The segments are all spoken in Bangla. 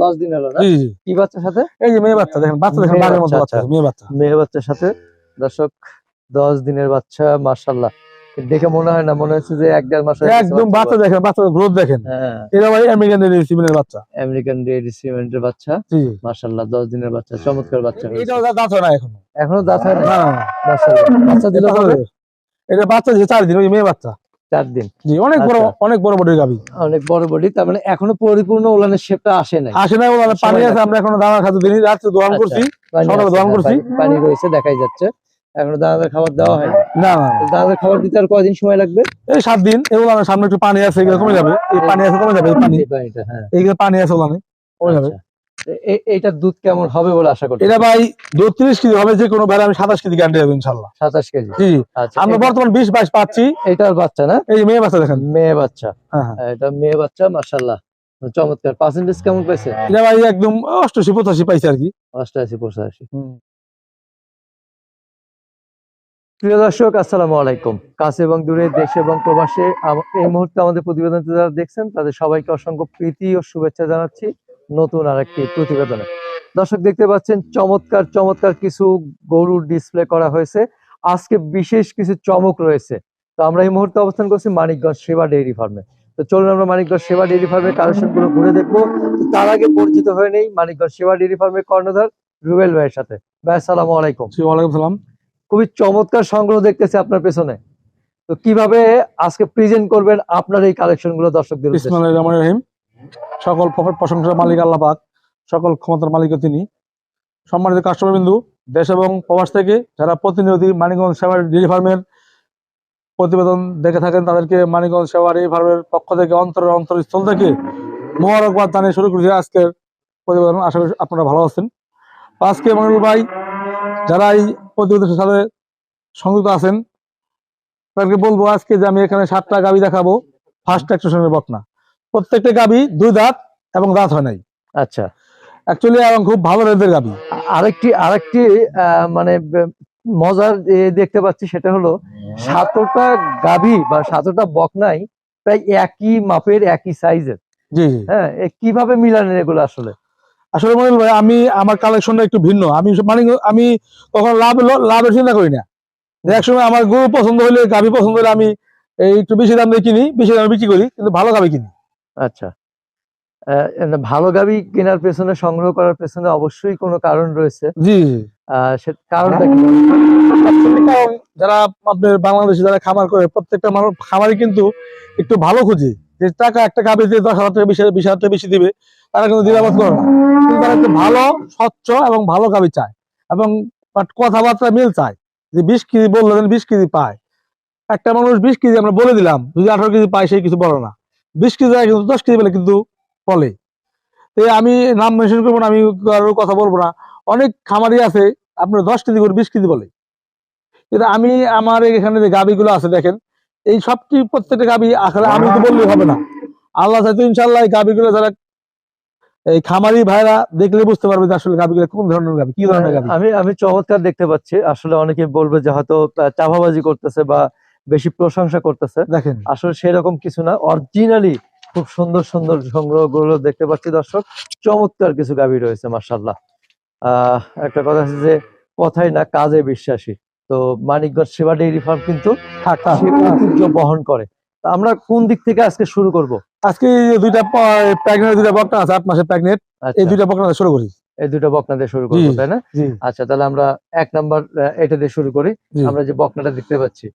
দশ দিন হলো না? জি জি। কি বাচ্চার সাথে? এই যে মেয়ে বাচ্চা দেখেন বাচ্চা দেখেন মেয়ে বাচ্চা, আচ্ছা। মেয়ে বাচ্চা। মেয়ে বাচ্চার সাথে দর্শক দশ দিনের বাচ্চা মার্শাল্লাহ দেখে মনে হয় না মনে হচ্ছে যে এক দেড় মাস একদম বাচ্চা দেখেন বাচ্চা গ্রোথ দেখেন। হ্যাঁ। এটা ভাই আমেরিকান সিমেন্টের বাচ্চা। আমেরিকান ডেয়ারি সিমেন্টের বাচ্চা। মার্শাল্লাহ দশ দিনের বাচ্চা চমৎকার বাচ্চা। এটাও দাঁত হয় না এখনও। এখনও দাঁত হয় না। মার্শাল্লাহ বাচ্চা দিল হবে। এটা বাচ্চা যে চার দিন ওই মেয়ে বাচ্চা। চার দিন। জি অনেক বড় আচ্ছা। অনেক বড় বড় গাবি অনেক বড় বডি তার মানে এখনও পরিপূর্ণ ওলানের শেপটা আসে নাই। আসে না বলে পানি আছে আমরা এখনও দানা খাদ্য দিনি রাত্রে দোয়ান আচ্ছা। করছি সকালে হ্যাঁ, করছি। পানি রয়েছে দেখাই যাচ্ছে। এখনও দানাদার খাবার দেওয়া হয় না না। দানাদার খাবার দিতে আর কয়দিন সময় লাগবে? এই সাত দিন। এগুলো আমার সামনে একটু পানি আছে এগুলো কমে যাবে। এই পানি আছে কমে যাবে পানি। পানিটা হ্যাঁ। এইগুলো পানি আছে ওখানে। কমে যাবে। আচ্ছা। এ- এ- এইটার দুধ কেমন হবে বলে আশা করি এটা ভাই দু তিরিশ কেজি হবে যে কোনো বেলা আমি সাতাশ কেজি গ্যারান্টি দেবো ইনশাল্লাহ। সাতাশ কেজি? জি। আচ্ছা আমরা বর্তমান বিশ বাইশ পাচ্ছি। এটার বাচ্চা না? এই মেয়ে বাচ্চা দেখেন। মেয়ে বাচ্চা। হ্যাঁ হ্যাঁ। এটা মেয়ে বাচ্চা মার্শাল্লাহ চমৎকার। পার্সেন্টেজ কেমন পাইছে? এটা ভাই একদম অষ্টআশি পঁচাশি পাইছে আর কি। অষ্টআশি পঁচাশি। প্রিয় দর্শক, আসসালামু আলাইকুম। কাছে এবং দূরে দেশে এবং প্রবাসে এই মুহূর্তে আমাদের প্রতিবেদনটি যারা দেখছেন, তাদের সবাইকে অসংখ্য প্রীতি ও শুভেচ্ছা জানাচ্ছি নতুন আরেকটি প্রতিবেদনে। দর্শক, দেখতে পাচ্ছেন, চমৎকার চমৎকার কিছু গরুর ডিসপ্লে করা হয়েছে। আজকে বিশেষ কিছু চমক রয়েছে। তো আমরা এই মুহূর্তে অবস্থান করছি মানিকগঞ্জ সেবা ডেইরি ফার্মে। তো চলুন আমরা মানিকগঞ্জ সেবা ডেইরি ফার্মের কালেকশনগুলো ঘুরে দেখব। তার আগে পরিচিত হয়ে নেই মানিকগঞ্জ সেবা ডেইরি ফার্মের কর্ণধার রুবেল ভাইয়ের সাথে। ভাই, আসসালামু আলাইকুম। ওয়ালাইকুম সালাম। খুবই চমৎকার সংগ্রহ দেখতেছি আপনার পেছনে। তো কীভাবে আজকে প্রেজেন্ট করবেন আপনার এই কালেকশনগুলো দর্শকদের রহিম। সকল প্রশংসার মালিক আল্লাহ সকল ক্ষমতার মালিকও তিনি। সম্মানিত কাস্টমার বিন্দু দেশ এবং প্রবাস থেকে যারা প্রতিনিয়ত মানিকগঞ্জ সেবা ডেইরি ফার্মের প্রতিবেদন দেখে থাকেন, তাদেরকে মানিকগঞ্জ সেবা ডেইরি ফার্মের পক্ষ থেকে অন্তর অন্তরস্থল থেকে মোবারকবাদ জানিয়ে শুরু করেছি আজকের প্রতিবেদন। আশা করি আপনারা ভালো আছেন। আজকে মনিরুল ভাই যারা এই প্রতিবেদনের সাথে সংযুক্ত আছেন তাদেরকে বলব আজকে যে আমি এখানে সাতটা গাবি দেখাবো। ফার্স্ট অ্যাক্সেশনের বকনা। প্রত্যেকটা গাবি দুই দাঁত এবং দাঁত হয় নাই। আচ্ছা। অ্যাকচুয়ালি এবং খুব ভালো রেঞ্জের গাবি। আরেকটি আরেকটি আহ, মানে মজার দেখতে পাচ্ছি সেটা হলো সাতটা গাভী বা সাতটা বকনাই প্রায় একই মাপের একই সাইজের জি জি। হ্যাঁ কীভাবে মিলানেন এগুলো আসলে? আসলে মনিল ভাই আমি আমার কালেকশনটা একটু ভিন্ন। আমি মানে আমি কখনো লাভ লাভের চিন্তা করি না। একসময় আমার গরু পছন্দ হলে গাভি পছন্দ হলে আমি এই একটু বেশি দাম দিয়ে কিনি বেশি দামে বিক্রি করি কিন্তু ভালো গাভি কিনি। আচ্ছা। ভালো গাভী কেনার পেছনে সংগ্রহ করার পেছনে অবশ্যই কোনো কারণ রয়েছে। জি জি। কারণটা কি? কারণ যারা আপনার বাংলাদেশে যারা খামার করে প্রত্যেকটা মানুষ খামারই কিন্তু একটু ভালো খুঁজে। যে টাকা একটা গাভি দিয়ে দশ হাজার টাকা বিশ হাজার টাকা বেশি দিবে তারা কিন্তু দ্বিধাবোধ করে না। কিন্তু তারা একটু ভালো, স্বচ্ছ এবং ভালো গাভি চায়। এবং কথাবার্তা মিল চায় যে বিশ কেজি বললে যেন বিশ কেজি পায়। একটা মানুষ বিশ কেজি আমরা বলে দিলাম, যদি আঠারো কেজি পায় সেই কিছু বলে না। বিশ কেজি কিন্তু দশ কেজি পেলে কিন্তু বলে। তো আমি নাম মেনশন করব না, আমি কারোর কথা বলব না। অনেক খামারি আছে, আপনার দশ কেজি করে বিশ কেজি বলে। কিন্তু আমি আমার এখানে যে গাবিগুলো আছে দেখেন, এই সবটি প্রত্যেকটা গাবি আসলে আমি তো বললেই হবে না। আল্লাহ ইনশাল্লাহ এই গাবিগুলো যারা এই খামারি ভাইরা দেখলে বুঝতে পারবে যে আসলে গাবিগুলো কোন ধরনের গাবি কি ধরনের গাবি আমি আমি চমৎকার দেখতে পাচ্ছি। আসলে অনেকে বলবে যে হয়তো আহ, চাপাবাজি করতেছে বা বেশি প্রশংসা করতেছে। দেখেন। আসলে সেরকম কিছু না। অরিজিনালি খুব সুন্দর সুন্দর সংগ্রহগুলো দেখতে পাচ্ছি দর্শক। চমৎকার কিছু গাভী রয়েছে মার্শাল্লাহ আহ একটা কথা আছে যে কথাই না কাজে বিশ্বাসী। তো মানিকগঞ্জ সেবা ডেইরি ফার্ম কিন্তু। ঐতিহ্য বহন করে। আমরা কোন দিক থেকে আজকে শুরু করব? আজকে এই দুইটা প্রেগনেন্ট দুইটা বকনা আছে আট মাসের প্রেগনেন্ট এই আচ্ছা দুইটা বকনা দিয়ে শুরু করি। এই দুটো বকনা দিয়ে শুরু করব তাই না? আচ্ছা তাহলে আমরা এক নাম্বার এটা দিয়ে শুরু করি। আমরা যে বকনাটা দেখতে পাচ্ছি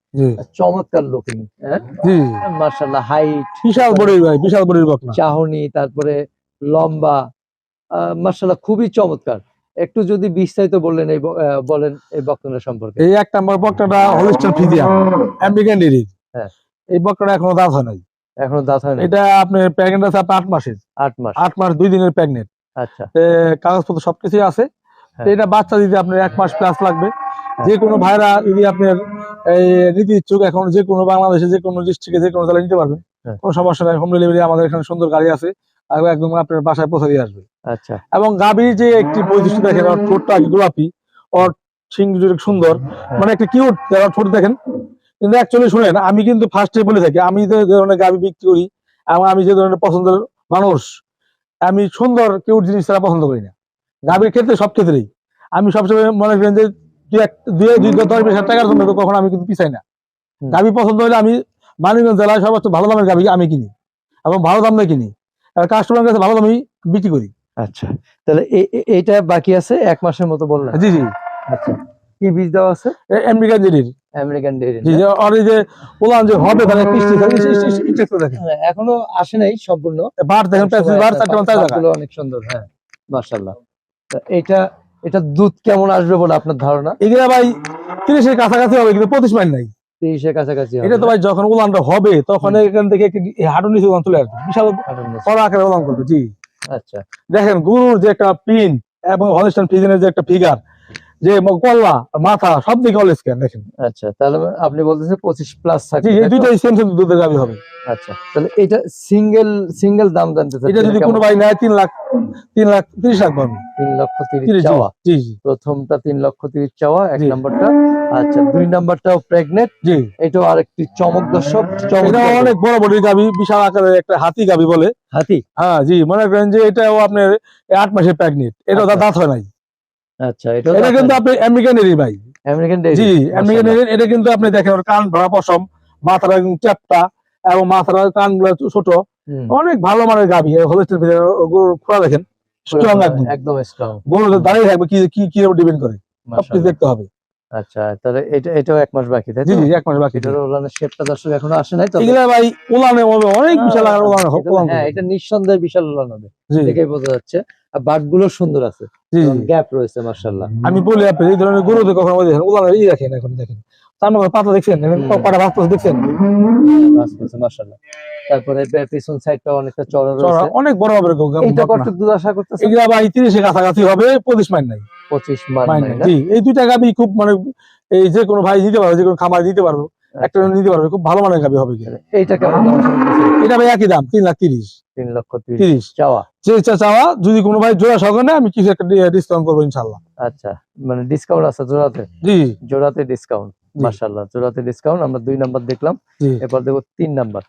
চমৎকার লুকিং হ্যাঁ? জি। মার্শাল্লাহ হাইট বিশাল বড়ির ভাই বিশাল বড়ির বকনা চাহনি তারপরে লম্বা মার্শাল্লাহ খুবই চমৎকার। একটু যদি বিস্তারিত বললেন এই বলেন এই বকনাটা সম্পর্কে। এই এক নম্বর বকনাটা হলিস্টার ফিজিয়া আমেরিকান ডেরি হ্যাঁ। এই বকনাটা এখনও দাঁত হয় নাই। এখনও দাঁত হয় এটা আপনার প্রেগনেন্ট আছে আপনার আট মাসের। আট মাস। আট মাস দুই দিনের প্রেগনেন্ট আচ্ছা। কাগজপত্র সবকিছুই আছে। হ্যাঁ। এটা বাচ্চা দিতে আপনার এক মাস প্লাস লাগবে। যে কোনো ভাইরা যদি আপনার এই নীতি ইচ্ছুক এখন যে কোনো বাংলাদেশে যে কোনো ডিস্ট্রিক্টে যে কোনো জেলায় নিতে পারবেন। হ্যাঁ। কোনো সমস্যা নাই হোম ডেলিভারি আমাদের এখানে সুন্দর গাড়ি আছে। একদম আপনার বাসায় পৌঁছে দিয়ে আসবে। আচ্ছা। এবং গাভীর যে একটি বৈশিষ্ট্য দেখেন ওর ঠোঁটটা গোলাপি ওর সিং সুন্দর মানে একটা কিউট ঠোঁট দেখেন কিন্তু অ্যাকচুয়ালি শুনেন আমি কিন্তু ফার্স্টে বলে থাকি আমি যে ধরনের গাভী বিক্রি করি এবং আমি যে ধরনের পছন্দের মানুষ আমি সুন্দর কিউট জিনিস ছাড়া পছন্দ করি না। গাভীর ক্ষেত্রে সব ক্ষেত্রেই। আমি সবসময় মনে করেন যে দুই এক দুই দুই দশ বিশ হাজার টাকার জন্য কখনো আমি কিন্তু পিছাই না। পছন্দ হলে আমি মানিকগঞ্জ জেলায় সর্বোচ্চ ভালো দামের গাভী আমি কিনি এবং ভালো দামে কিনি কাস্টমারের কাছে ভালো দামে বিক্রি করি। আচ্ছা তাহলে এইটা বাকি আছে এক মাসের মতো বললেন। জি জি। আচ্ছা। কি বীজ দেওয়া আছে? আমেরিকান আমেরিকান যে আর এই যে হবে তাহলে কৃষ্টি এখনও আসে নাই সম্পূর্ণ। বার দেখেন বার চারটে পাঁচ টাকা পাতগুলো অনেক সুন্দর হ্যাঁ মাশাআল্লাহ। এটা এটা দুধ কেমন আসবে বলে আপনার ধারণা? এগুলা ভাই তিরিশের কাছাকাছি হবে কিন্তু পঁচিশ মাইল নাই। তিরিশের কাছাকাছি এটা তো ভাই যখন উলানটা হবে তখন এখান থেকে একটি হাঁটু নিচে উলান চলে আসবে। বিশাল? বড় আকারে উলান করবে জি। আচ্ছা। দেখেন গরুর যে একটা পিন এবং হলিস্টান ফিজেনের যে একটা ফিগার যে কল্লা মাথা সব দিকে অল স্ক্যান দেখেন। আচ্ছা তাহলে আপনি বলতেছেন পঁচিশ প্লাস থাকবে এই তো? দুইটাই সেম সেম দুধের গাবি হবে। আচ্ছা তাহলে এটা সিঙ্গেল সিঙ্গেল দাম জানতে এটা যদি কোনো ভাই নেয় তিন লাখ তিন লাখ তিরিশ লাখ পাবে। তিন লক্ষ তিরিশ চাওয়া। জি জি। প্রথমটা তিন লক্ষ তিরিশ চাওয়া এক। নাম্বারটা। আচ্ছা দুই নাম্বারটাও প্রেগনেন্ট জি। এটাও আরেকটি চমক দর্শক চমক এটা অনেক বড় বড় গাবি বিশাল আকারের একটা হাতি গাবি বলে। হাতি? হ্যাঁ জি মনে করেন যে এটাও আপনার আট মাসের প্রেগনেন্ট আচ্ছা। দাঁত হয় নাই। আচ্ছা এটা এটা কিন্তু আপনি আমেরিকানেরই ভাই। আমেরিকান জি আমেরিকানের এটা কিন্তু আপনি দেখেন ওর কান ভরা পশম মাথার চ্যাপটা এবং মাথার কানগুলো ছোট। অনেক ভালো মানের গাভি হলিস্টের গরুর খোলা দেখেন স্ট্রং একদম। একদম স্ট্রং গরু দাঁড়িয়ে থাকবে কি কি কি ডিপেন্ড করে সবকিছু দেখতে হবে। আচ্ছা তাহলে এটা এটাও এক মাস বাকি তাই জি জি এক মাস বাকি। এটার ওলানের শেপটা দর্শক এখনও আসে নাই এগুলা ভাই হবে অনেক বিশাল আকারের উলান হ্যাঁ এটা নিঃসন্দেহে বিশাল উলান হবে। দেখেই বোঝা যাচ্ছে। বাটগুলো সুন্দর আছে। গ্যাপ রয়েছে মার্শাল্লাহ আমি বলি আপনি এই ধরনের গরুতে কখনো দেখেন ই দেখেন এখন দেখেন। তার মধ্যে পাতা দেখছেন ভাত দেখছেন? মার্শাল্লাহ তারপরে পিছন সাইডটা অনেকটা চড়া চড়া, রয়েছে। অনেক বড় হবে এইটা কত দুধ আশা করতেছে? এগুলা ভাই কাছাকাছি হবে মাইল নাই। মাইল নাই জি এই দুইটা গাবি খুব মানে এই যে কোনো ভাই নিতে পারবে যে কোনো খামার দিতে পারবে একটা নিতে পারবে খুব ভালো মানের গাবি হবে কেমন দাম? এটা ভাই একই দাম তিন লাখ তিরিশ। তিন লক্ষ তিরিশ চাওয়া। চাওয়া যদি কোনো ভাই জোড়া নেয়, আমি কিছু একটা ডিসকাউন্ট করব ইনশাল্লাহ। আচ্ছা মানে ডিসকাউন্ট আছে জোড়াতে? জি। জোড়াতে ডিসকাউন্ট জি। জোড়াতে ডিসকাউন্ট আমরা দুই নাম্বার দেখলাম। এরপর দেখব তিন নাম্বার।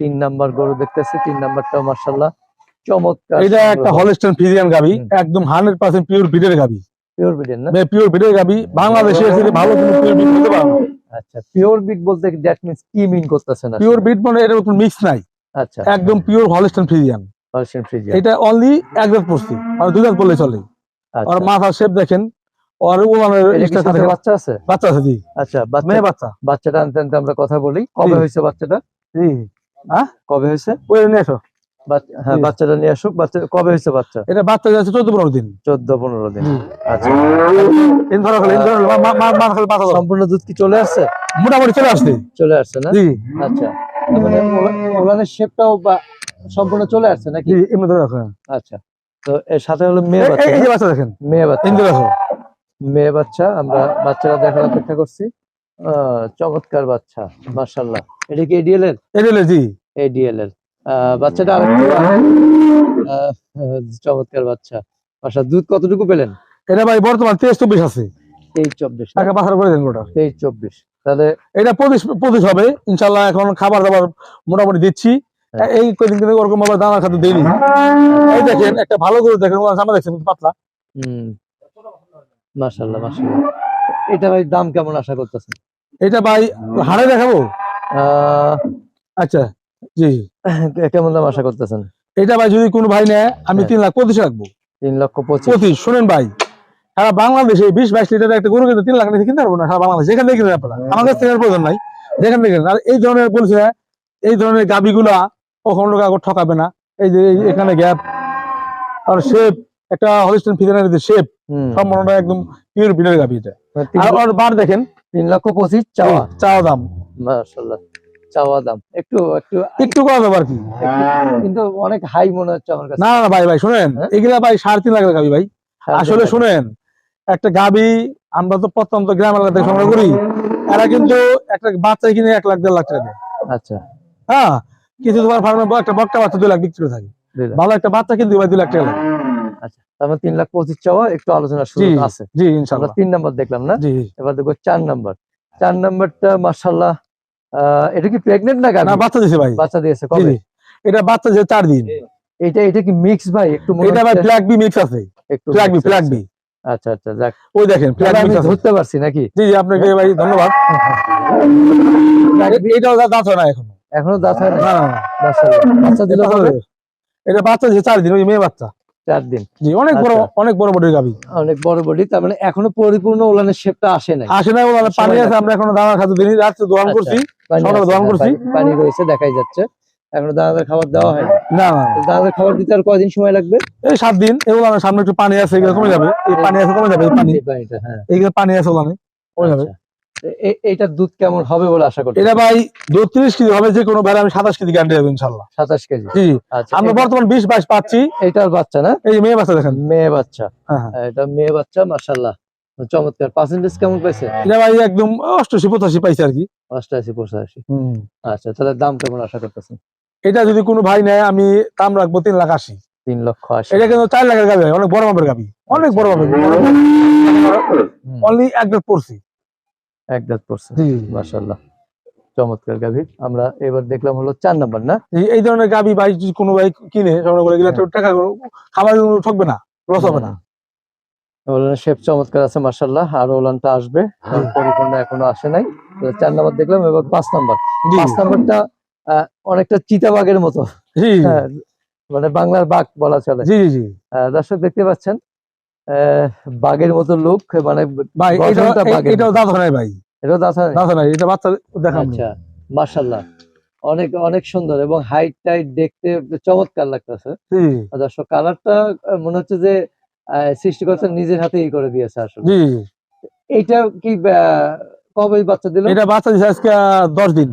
তিন নাম্বার গরু দেখতেছি তিন নাম্বারটাও চমৎকার। এটা একটা হলস্টাইন ফিজিয়ান গাবি হুম। একদম হান্ড্রেড পার্সেন্ট পিওর গাবি। পিওর না? পিওর গাবি বাংলাদেশে এসে ভালো কোনো পিওর বিট পারব। আচ্ছা পিওর বিট বলতে দ্যাট মিন্স কি মিন করতেছেন পিওর বিট মানে মিক্স নাই। আচ্ছা একদম pure Holstein Friesian Persian Friesian এটা অনলি এক দাঁত পড়ছি মানে দুই দাঁত চলে। আচ্ছা। আর মাথার শেপ দেখেন আর। বাচ্চা আছে? বাচ্চা আছে জি। আচ্ছা বাচ্চা মেয়ে বাচ্চা। বাচ্চাটা আনতে আনতে আমরা কথা বলি। কবে। হয়েছে বাচ্চাটা? জি। কবে হয়েছে? ওই নিয়ে এসো বাচ- হ্যাঁ বাচ্চাটা নিয়ে আসুক। বাচ্চা কবে হয়েছে বাচ্চা? এটা বাচ্চা যাচ্ছে চোদ্দ পনেরো দিন। চোদ্দ পনেরো দিন। আচ্ছা। সম্পূর্ণ দুধ কি চলে আসছে? মোটামুটি চলে আসছে। চলে আসছে না? জি। আচ্ছা। ওলানের শেপটাও সম্পূর্ণ চলে আসছে নাকি? এমনি ধরে রাখো। আচ্ছা তো এর সাথে হলো মেয়ে বাচ্চা। এই যে বাচ্চা দেখেন। মেয়ে বাচ্চা। ইন রাখো মেয়ে বাচ্চা আমরা বাচ্চারা দেখার অপেক্ষা করছি। চমৎকার বাচ্চা মার্শাল্লাহ এটা কি এডিএল এর? জি। এডিএল এর। আহ, বাচ্চাটা আরেকটু চমৎকার বাচ্চা। বাসা দুধ কতটুকু পেলেন? এটা ভাই বর্তমান তেইশ চব্বিশ আছে। তেইশ চব্বিশ? টাকা পাথর করে দেন গোটা। তেইশ চব্বিশ। তাহলে এটা হবে। ইনশাল্লাহ এখন খাবার দাবার মোটামুটি দিচ্ছি। হ্যাঁ। এই কদিন কিন্তু ওরকম ভাবে দানা খাতে দিইনি। এই দেখেন একটা ভালো করে দেখেন সামনে দেখছেন পাতলা। হম। এটা ভাই দাম কেমন আশা করতেছেন? এটা ভাই হাড়ে দেখাবো? আহ, আচ্ছা জি। কেমন দাম আশা করতেছেন? এটা ভাই যদি কোনো ভাই নেয় আমি হ্যাঁ। তিন লাখ পঁচিশ রাখব। তিন লক্ষ পঁচিশ শুনেন ভাই। সারা বাংলাদেশে বিশ বাইশ লিটার একটা গরু কিন্তু তিন লাখ নিতে কিনতে পারব না সারা বাংলাদেশ। যেখান থেকে কিনেন আপনারা? আমার কাছ থেকে আর প্রয়োজন নাই। যেখান থেকে আর এই ধরনের বলছে এই ধরনের গাবিগুলা কখনো কাউকে ঠকাবে না। এই যে এখানে গ্যাপ আর শেপ একটা হলিস্টেন ফিজানের যে শেপ সম্পূর্ণটা একদম পিওর বিলের গাবি এটা। আর ওর বার দেখেন। তিন লক্ষ পঁচিশ চাওয়া। চাওয়া দাম। চাওয়া দাম। একটু একটু একটু করা যাবে আর কি। কিন্তু অনেক হাই মনে হচ্ছে আমার কাছে। না না ভাই ভাই শুনেন। হ্যাঁ? এগুলা ভাই সাড়ে তিন লাখ গাবি ভাই। আসলে শুনেন একটা গাবি আমরা তো প্রত্যন্ত গ্রাম এলাকাতে সংগ্রহ করি। এরা কিন্তু একটা বাচ্চা কিনে এক লাখ দেড় লাখ টাকা দেয়। আচ্ছা। হ্যাঁ কিছু তোমার ফার্মে একটা বক্কা বাচ্চা দুই লাখ বিক্রি করে থাকে। ভালো একটা বাচ্চা কিন্তু দুই লাখ টাকা আচ্ছা তার মানে তিন লাখ পঁচিশ চাওয়া একটু আছে। জি ইনশাল্লাহ। তিন নাম্বার দেখলাম না। এবার দেখব চার নাম্বার। চার নাম্বারটা মার্শাল্লাহ এটা কি প্রেগনেন্ট না না বাচ্চা ভাই। বাচ্চা দিয়েছে কবে? এটা বাচ্চা চার দিন। এটা এটা কি মিক্স ভাই? একটু এটা ভাই হচ্ছে- বি মিক্স আছে। একটু বি আচ্ছা আচ্ছা যাক। ওই দেখেন আমি ধরতে পারছি নাকি? জি জি আপনাকে ভাই ধন্যবাদ। এটাও দাঁত হয় না এখন। এখনও দাঁত হয় না? না না, না। মাশাআল্লাহ। বাচ্চা দিল হবে। এটা বাচ্চা দিছে চার দিন ওই মেয়ে বাচ্চা। চার দিন। জি অনেক বড় আচ্ছা। অনেক বড় বড় গাবি। অনেক বড় বডি তার মানে এখনও পরিপূর্ণ ওলানের শেপটা আসে নাই। আসে না পানি আছে আমরা এখনও দানা খাদ্য দিনই রাত্রে দোয়ান আচ্ছা। করছি সকালে হ্যাঁ, করছি। পানি রয়েছে দেখাই যাচ্ছে। এখনও দানাদার খাবার দেওয়া হয় না। দানাদার খাবার দিতে আর কয়দিন সময় লাগবে? এই সাত দিন। এগুলো আমার সামনে একটু পানি আছে এগুলো কমে যাবে। এই পানি আছে কমে যাবে পানি। পানিটা হ্যাঁ। এইগুলো পানি আছে ওখানে। কমে যাবে। আচ্ছা। এ- এ- এইটার দুধ কেমন হবে বলে আশা করছি এটা ভাই দু তিরিশ কেজি হবে যে কোনো বেলা আমি সাতাশ কেজি গ্যারান্টি দেবো ইনশাল্লাহ। সাতাশ কেজি? জি। আচ্ছা আমরা বর্তমান বিশ বাইশ পাচ্ছি। এইটার বাচ্চা না? এই মেয়ে বাচ্চা দেখেন। মেয়ে বাচ্চা। হ্যাঁ হ্যাঁ। এটা মেয়ে বাচ্চা মাশাল্লাহ চমৎকার। পার্সেন্টেজ কেমন পাইছে? এটা ভাই একদম অষ্টআশি পঁচাশি পাইছে আর কি। অষ্টাশি পঁচাশি। আচ্ছা তাহলে দাম কেমন আশা করতেছেন? এটা যদি কোনো ভাই নেয় আমি দাম রাখব তিন লাখ আশি। তিন লক্ষ আশি। এটা কিন্তু চার লাখের গাবি অনেক বড় মাপের গাবি অনেক বড় মাপের অনলি এক দাঁত পড়ছি। এক দাঁত পড়ছে। মাশাল্লাহ চমৎকার গাভীর আমরা এবার দেখলাম হলো চার নাম্বার না? এই- ধরনের গাবি ভাই যদি কোনো ভাই কিনে সংগ্রহ করে গেলে একটু টাকা খাবার ঠকবে না লস হবে না। ওলানের শেপ চমৎকার আছে মাশাল্লাহ আর ওলানটা আসবে। পরিপূর্ণ এখনও আসে নাই। চার নাম্বার দেখলাম এবার পাঁচ নাম্বার। পাঁচ নাম্বারটা অনেকটা চিতাবাগের মতো। হ্যাঁ, মানে বাংলার বাঘ বলা চলে। জি জি দর্শক দেখতে পাচ্ছেন বাঘের মতো লোক মানে ভাই এটা এটাও দাঁত হয় ভাই। এটাও দাঁত হয়? দাঁত হয় এটা বাচ্চা দেখাম আচ্ছা অনেক অনেক সুন্দর এবং হাইট টাইট দেখতে চমৎকার লাগতেছে। দর্শক কালারটা মনে হচ্ছে যে আহ, সৃষ্টিকর্তা নিজের হাতেই করে দিয়েছে আসলে। এইটা কি কবে বাচ্চা দিল? এটা বাচ্চা দিছে আজকে দশ দিন।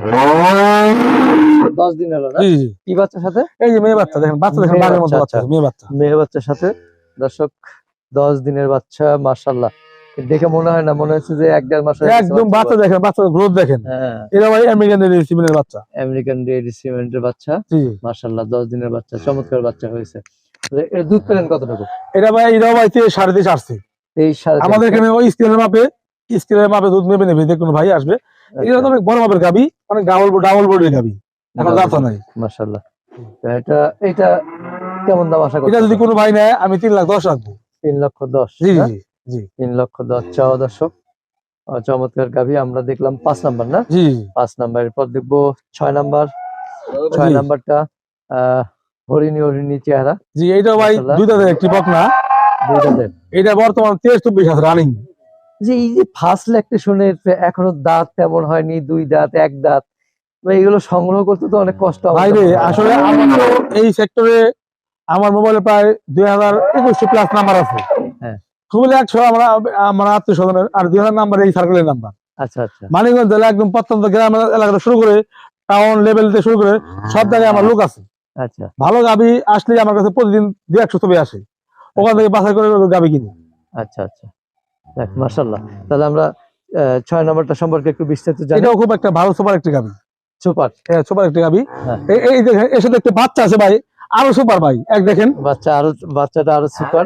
দশ দিন হলো না? কি বাচ্চার সাথে? এই যে মেয়ে বাচ্চা দেখেন বাচ্চা দেখেন বাঘের মতো বাচ্চা, বাচ্চা। মেয়ে বাচ্চা। মেয়ে বাচ্চার সাথে? দর্শক দশ দিনের বাচ্চা মার্শাল্লাহ দেখে মনে হয় না মনে হচ্ছে যে এক দেড় মাস একদম বাচ্চা। দেখেন বাচ্চার গ্রোথ দেখেন। হ্যাঁ। এটা ভাই আমেরিকান সিমেন্টের বাচ্চা। আমেরিকান রেড সিমেন্টের বাচ্চা। মার্শাল্লাহ দশ দিনের বাচ্চা চমৎকার বাচ্চা হয়েছে। এর দুধ পেলেন কতটুকু? এটা ভাই এটাও ভাই সাড়ে তেইশ আসছে। সাড়ে আমাদের এখানে ওই স্কেলের মাপে স্কেলের মাপে দুধ নেবে নেবে কোনো ভাই আসবে। এটা তো অনেক বড় মাপের গাবি অনেক ডাবল ডাবল বডির গাবি। এখন দাঁত নাই। মাশাল্লাহ এটা এটা কেমন দাম আশা এটা যদি কোনো ভাই নেয় আমি তিন লাখ দশ রাখব। তিন লক্ষ দশ জি না? জি তিন লক্ষ দশ চাওয়া দর্শক। চমৎকার গাভি আমরা দেখলাম নাম্বার না? জি নাম্বার। দেখব নাম্বারটা আহ হরিণী হরিণী চেহারা। জি এইটাও ভাই। দুইটা একটি বকনা। এটা বর্তমান রানিং যে এই যে ফার্স্ট ল্যাকটেশনের এখনও দাঁত তেমন হয়নি দুই দাঁত এক দাঁত। এগুলো সংগ্রহ করতে তো অনেক কষ্ট হয়। আসলে এই সেক্টরে আমার মোবাইলে প্রায় দুই হাজার একুশশো প্লাস নাম্বার আছে। হ্যাঁ। খুবই একশো আমরা আমার আত্মীয় স্বজনের আর দুই হাজার নাম্বার এই সার্কেলের নাম্বার আচ্ছা আচ্ছা। মানিকগঞ্জ জেলা একদম প্রত্যন্ত গ্রাম এলাকাটা শুরু করে টাউন লেভেল থেকে শুরু করে সব জায়গায় আমার লোক আছে। আচ্ছা। ভালো গাবি আসলে আমার কাছে প্রতিদিন দুই একশো ছবি আসে। ওখান থেকে বাছাই করে গাবি কিনি। আচ্ছা আচ্ছা। দেখ মাশাল্লাহ তাহলে আমরা ছয় নম্বরটা সম্পর্কে একটু বিস্তারিত জানি। এটাও খুব একটা ভালো সুপার একটি গাবি। সুপার হ্যাঁ সুপার একটি গাবি। হ্যাঁ। এই- দেখেন সাথে বাচ্চা আছে ভাই আরও সুপার ভাই এক দেখেন। বাচ্চা আরও বাচ্চাটা আরও সুপার।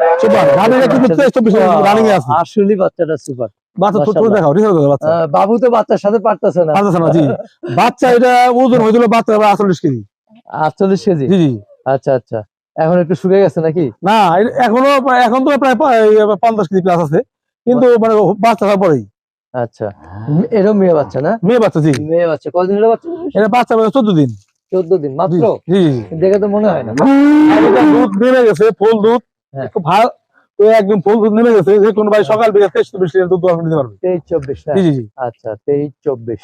কিন্তু রানিং আছে। আসলে বাচ্চাটা সুপার। বাচ্চা ছোট ছোট দেখাও রিসার্চ করো বাচ্চা। বাবু তো বাচ্চার সাথে পারতেছে না। পারতেছে না জি। বাচ্চা এটা ওজন হয়েছিল বাচ্চা প্রায় আটচল্লিশ কেজি। আটচল্লিশ কেজি? জি জি। আচ্ছা আচ্ছা। এখন একটু শুকিয়ে গেছে নাকি? না এখনও এখন তো প্রায় প- এই পঞ্চাশ কেজি প্লাস আছে। কিন্তু মানে বাচ্চা পরেই। আচ্ছা। এরও মেয়ে বাচ্চা না? মেয়ে বাচ্চা জি। মেয়ে বাচ্চা। কদিন হলো বাচ্চা বাচ্চা চোদ্দ দিন। চোদ্দ দিন মাত্র? জি দেখে তো মনে হয় না। দুধ নেমে গেছে ফুল দুধ। হ্যাঁ। খুব ভালো। একদম ফুল দুধ নেমে গেছে যে কোনো ভাই সকাল বিকেল তেইশ চব্বিশ লিটার দুধ দোয়ান নিতে পারবে। তেইশ চব্বিশ জি জি জি। আচ্ছা তেইশ চব্বিশ।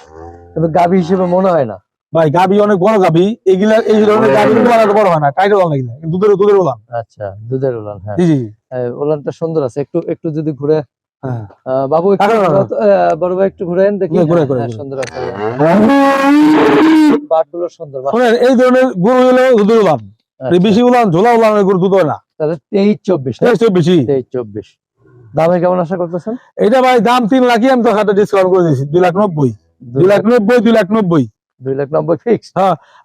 কিন্তু গাভী হিসেবে মনে হয় না। ভাই গাবি অনেক বড় গাবি এগুলা এই ধরনের কিন্তু বড় হয় না ওলান দুধের দুধের ওলান। আচ্ছা দুধের ওলান হ্যাঁ। জি জি। ওলানটা সুন্দর আছে। একটু একটু যদি ঘুরে হ্যাঁ বাবু তো, আহ, বড় ভাই একটু ঘুরেন দেখি। হ্যাঁ, হ্যাঁ। সুন্দর আছে। বাট সুন্দর এই ধরনের গরু হলো উলান। আচ্ছা। বেশি উলান ঝোলা উলানের গরু দুধ হয় না। তাহলে তেইশ চব্বিশ তেইশ তেইশ চব্বিশ। দামে কেমন আশা করতেছেন? এটা ভাই দাম তিন লাখই আমি তো হাতে ডিসকাউন্ট করে দিয়েছি। দুই লাখ নব্বই। দুই লাখ নব্বই দুই লাখ নব্বই। দুই লাখ নব্বই ফিক্স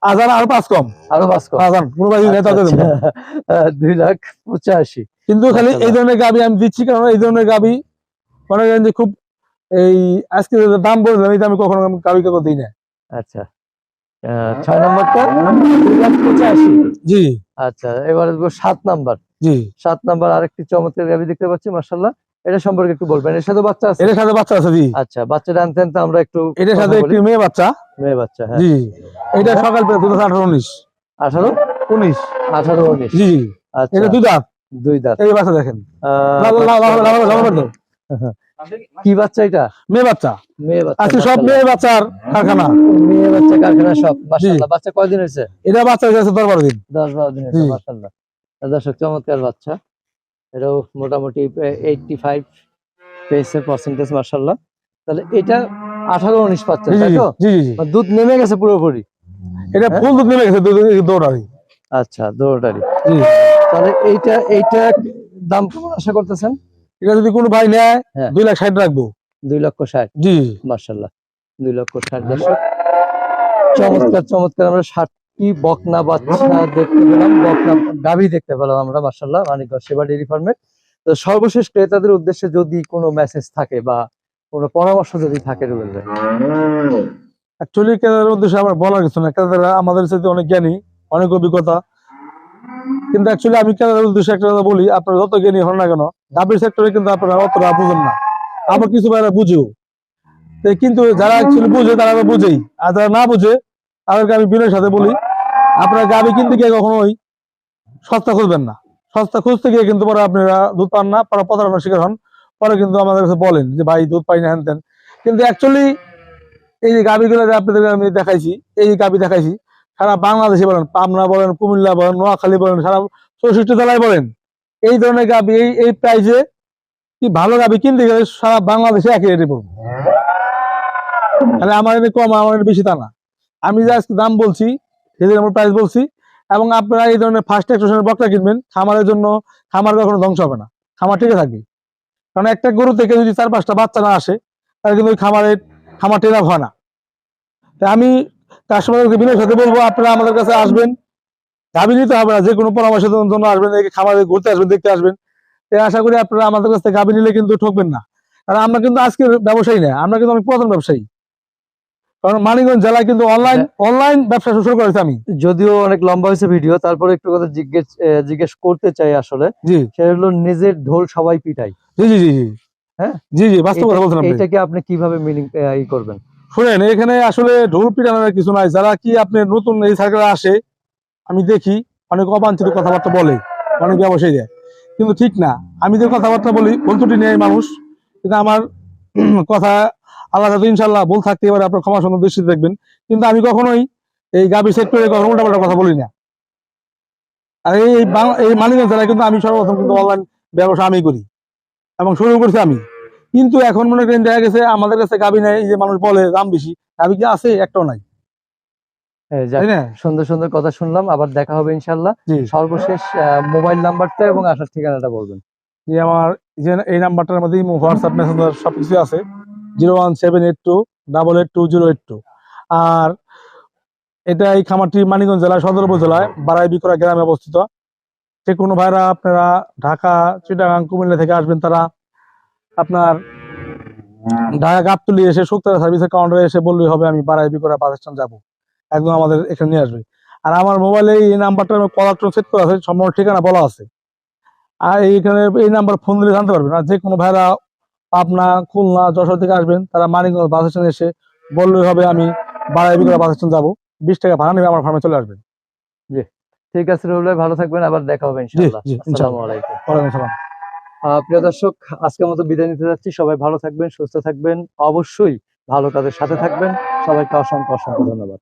আজান আর পাঁচ কম। আরও পাঁচ কম। আজান কোনো ভাই নেতা আচ্ছা, আচ্ছা। দুই লাখ পঁচাশি। কিন্তু খালি এই। ধরনের গাবি আমি দিচ্ছি কারণ এই ধরনের গাবি মনে করেন যে খুব এই আজকে যে দাম বললাম এই দামে কখনো আমি গাবি কাকো দিই না আচ্ছা আহ, ছয় নম্বরটা জি আচ্ছা এবারে সাত নাম্বার জি সাত নাম্বার আরেকটি চমৎকার গাবি দেখতে পাচ্ছি মার্শাল্লাহ এটা সম্পর্কে একটু বলবেন এর সাথে বাচ্চা আছে এটার সাথে বাচ্চা আছে জি আচ্ছা বাচ্চাটা আনতে আনতে আমরা একটু এটার সাথে। একটি মেয়ে বাচ্চা মেয়ে বাচ্চা হ্যাঁ জি এটা সকাল পেয়ে দুটো আঠারো উনিশ আঠারো উনিশ আঠারো উনিশ জি আচ্ছা এটা দুই দাঁত দুই দাঁত এই বাচ্চা দেখেন আহ, লাল- লাল- লাল- লাল- লাল- লাল- লাল- কি বাচ্চা এটা? মেয়ে বাচ্চা। মেয়ে বাচ্চা আজকে সব মেয়ে বাচ্চার কারখানা? মেয়ে বাচ্চা কারখানা সব মাশাআল্লাহ। বাচ্চা কয়দিন হয়েছে? এটা বাচ্চা হয়ে গেছে দশ বারো দিন। দশ বারো দিন হয়েছে। মাশাআল্লাহ। দর্শক চমৎকার বাচ্চা। এটাও মোটামুটি এইটটি ফাইভ পেয়েছে পার্সেন্টেজ মাশাআল্লাহ। তাহলে এটা আঠারো উনিশ পাচ্ছে তাই তো জি জি জি। দুধ নেমে গেছে পুরোপুরি। এটা হ্যাঁ? ফুল দুধ নেমে গেছে দুধ- দৌড়ারি। আচ্ছা দৌড়ারি। তাহলে এইটা এইটা দাম কেমন আশা করতেছেন? এটা যদি কোনো ভাই নেয় হ্যাঁ। দুই লাখ ষাট রাখব। দুই লক্ষ ষাট? জি। মার্শাল্লাহ দুই লক্ষ ষাট দর্শক। চমৎকার চমৎকার। আমরা ষাটটি বকনা বাচ্চা দেখতে পেলাম। বকনা গাভী দেখতে পেলাম আমরা মার্শাল্লাহ মানিকগঞ্জ সেবা ডেয়ারি ফার্মে। তো সর্বশেষ ক্রেতাদের উদ্দেশ্যে যদি কোনো মেসেজ থাকে বা কোনো পরামর্শ যদি থাকে রুবেল ভাই। অ্যাকচুয়ালি ক্রেতাদের উদ্দেশ্যে আমার বলার কিছু না ক্রেতারা আমাদের সাথে অনেক জ্ঞানী অনেক অভিজ্ঞতা। কিন্তু অ্যাকচুয়ালি আমি ক্রেতাদের উদ্দেশ্যে একটা কথা বলি? আপনারা যত জ্ঞানী হন না কেন ডাবের সেক্টরে কিন্তু আপনারা অতটা বুঝেন না। আবার কিছু ভাইরা বুঝেও। কিন্তু যারা অ্যাকচুয়ালি বুঝে, তারা বুঝেই। আর যারা না বুঝে, তাদেরকে আমি বিনয়ের সাথে বলি, আপনারা গাবি কিনতে গিয়ে কখনোই সস্তা খুঁজবেন না। সস্তা খুঁজতে গিয়ে কিন্তু পরে আপনারা দুধ পান না, পরে প্রতারণার শিকার হন। পরে কিন্তু আমাদের কাছে বলেন যে, ভাই, দুধ পাই না হ্যান। কিন্তু অ্যাকচুয়ালি এই যে গাবিগুলো যে আপনাদের আমি দেখাইছি, এই যে গাবি দেখাইছি সারা বাংলাদেশে বলেন, পাবনা বলেন, কুমিল্লা বলেন, নোয়াখালী বলেন, সারা চৌষট্টি জেলায় বলেন, এই ধরনের গাবি, এই এই প্রাইজে কি ভালো গাবি কিনতে গেলে সারা বাংলাদেশে একই রেটে পড়বে। তাহলে আমার এটা কম, আমার এটা বেশি তা না। আমি যে আজকে দাম বলছি, সেদিন আমার প্রাইস বলছি, এবং আপনারা এই ধরনের ফার্স্ট এক্সপ্রেশনের বকটা কিনবেন, খামারের জন্য খামার কখনো ধ্বংস হবে না। খামার টিকে থাকবে। কারণ একটা গরু থেকে যদি চার পাঁচটা বাচ্চা না আসে, তাহলে কিন্তু ওই খামারের, খামার টেন হয় না। তাই আমি কাস্টমারকে বিনয়ের সাথে বলব আপনারা আমাদের কাছে আসবেন। দাবি নিতে হবে না যে কোনো পরামর্শের জন্য আসবেন খামারে ঘুরতে আসবেন দেখতে আসবেন। তাই আশা করি আপনারা আমাদের কাছ থেকে গাবি নিলে কিন্তু ঠকবেন না। কারণ আমরা কিন্তু ব্যবসায়ী না আমরা কিন্তু অনেক পুরাতন ব্যবসায়ী। কারণ মানিকগঞ্জ জেলায় কিন্তু অনলাইন অনলাইন ব্যবসা শুরু করেছি আমি। যদিও অনেক লম্বা হয়েছে ভিডিও তারপরে একটু কথা জিজ্ঞেস জিজ্ঞেস করতে চাই আসলে। সেটা হলো নিজের ঢোল সবাই পিটাই জি জি জি জি। হ্যাঁ? জি জি বাস্তব কথা বলছেন আপনি। এটাকে আপনি কীভাবে মিনিং ই করবেন? শুনেন, এখানে আসলে ঢোল পিটানোর কিছু নাই। যারা কি আপনি নতুন এই সার্কেলে আসে, আমি দেখি, অনেক অবাঞ্ছিত কথাবার্তা বলে, অনেক ব্যবসায়ী দেয়। কিন্তু ঠিক না, আমি যে কথাবার্তা বলি ত্রুটি নেই মানুষ, কিন্তু আমার কথা আল্লাহ ইনশাল্লাহ বল থাকতে পারে, আপনার ক্ষমা সুন্দর দৃষ্টিতে দেখবেন। কিন্তু আমি কখনোই এই গাবি সেক্টরে কখনো উল্টাপাল্টা কথা বলি না। আর এই এই মালিকের জেলায় কিন্তু আমি সর্বপ্রথম কিন্তু অনলাইন ব্যবসা আমি করি, এবং শুরু করছি আমি। কিন্তু এখন মনে করেন দেখা গেছে আমাদের কাছে গাবি নাই যে মানুষ বলে দাম বেশি গাবি কি আছে? একটাও নাই। সুন্দর সুন্দর কথা শুনলাম আবার দেখা হবে ইনশাল্লাহ সর্বশেষ মোবাইল নাম্বারটা এবং আসার ঠিকানাটা বলবেন। যে আমার যে এই নাম্বারটার মধ্যে হোয়াটসঅ্যাপ মেসেঞ্জার সবকিছু আছে। Zero one seven eight two double eight two zero eight two. আর এটা এই খামারটি মানিকগঞ্জ জেলায় সদর উপজেলায় বারাই বিকরা গ্রামে অবস্থিত। যে কোনো ভাইরা আপনারা ঢাকা চিটাগাং কুমিল্লা থেকে আসবেন তারা আপনার ঢাকা গাবতলি এসে শুক্তারা সার্ভিসের কাউন্টারে এসে বললেই হবে আমি বারাই বিকরা বাস স্ট্যান্ড যাব। একদম আমাদের এখানে নিয়ে আসবে। আর আমার মোবাইলে এই নাম্বারটা কলার সেট করা আছে সম্পূর্ণ ঠিকানা বলা আছে। আর এইখানে এই নাম্বার ফোন দিলে জানতে পারবেন। আর যে কোনো ভাইরা পাবনা খুলনা যশোর থেকে আসবেন তারা মানিকগঞ্জ বাস স্ট্যান্ডে এসে বললেই হবে আমি বারাই বিকরা বাস স্ট্যান্ড যাব। বিশ টাকা ভাড়া নেবে আমার ফার্মে চলে আসবেন। জি। ঠিক আছে রুল ভালো থাকবেন আবার দেখা হবে ইনশাল্লাহ জি, আসসালামু ইনশাআল্লাহ। আলাইকুম। ওয়ালাইকুম আসসালাম। প্রিয় দর্শক, আজকের মতো বিদায় নিতে যাচ্ছি। সবাই ভালো থাকবেন, সুস্থ থাকবেন। অবশ্যই ভালো কাজের সাথে থাকবেন। সবাইকে অসংখ্য অসংখ্য ধন্যবাদ।